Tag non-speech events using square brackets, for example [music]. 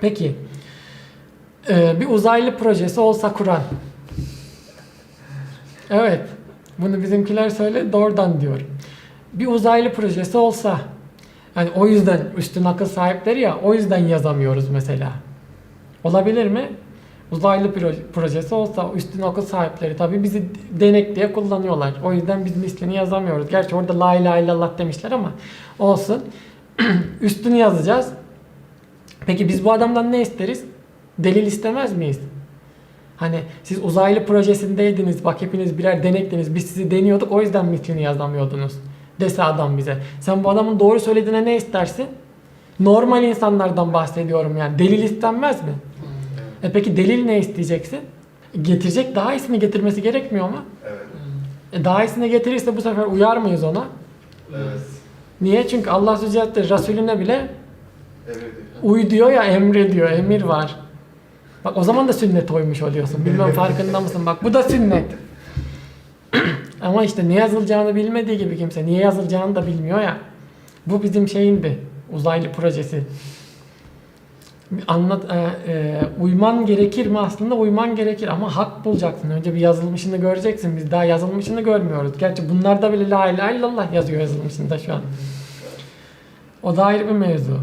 Peki e, bir uzaylı projesi olsa Kur'an. Evet. Bunu bizimkiler söyle doğrudan diyor. Bir uzaylı projesi olsa yani o yüzden üstün akıl sahipleri ya o yüzden yazamıyoruz mesela. Olabilir mi? Uzaylı proje- projesi olsa üstün akıl sahipleri tabii bizi denek diye kullanıyorlar. O yüzden biz mislini yazamıyoruz. Gerçi orada la ilahe illallah demişler ama olsun. [clears throat] Üstünü yazacağız. Peki biz bu adamdan ne isteriz? Delil istemez miyiz? Hani siz uzaylı projesindeydiniz, bak hepiniz birer denektiniz, biz sizi deniyorduk o yüzden mislini yazamıyordunuz. Dese adam bize. Sen bu adamın doğru söylediğine ne istersin? Normal insanlardan bahsediyorum yani. Delil istenmez mi? E peki delil ne isteyeceksin? Getirecek daha iyisini getirmesi gerekmiyor mu? Evet. E daha iyisini getirirse bu sefer uyar mıyız ona? Evet. Niye? Çünkü Allah Hazretleri Resulüne bile. Uy diyor ya emre diyor, emir var. Bak o zaman da sünnet oymuş oluyorsun. Bilmem farkında mısın? Bak bu da sünnet. [clears throat] Ama işte ne yazılacağını bilmediği gibi kimse niye yazılacağını da bilmiyor ya. Bu bizim şeyindi. Uzaylı projesi. Anlat, e, e, uyman gerekir mi? Aslında uyman gerekir ama hak bulacaksın. Önce bir yazılmışını göreceksin. Biz daha yazılmışını görmüyoruz. Gerçi bunlarda bile la ilahe illallah yazıyor yazılmışında şu an. O da ayrı bir mevzu.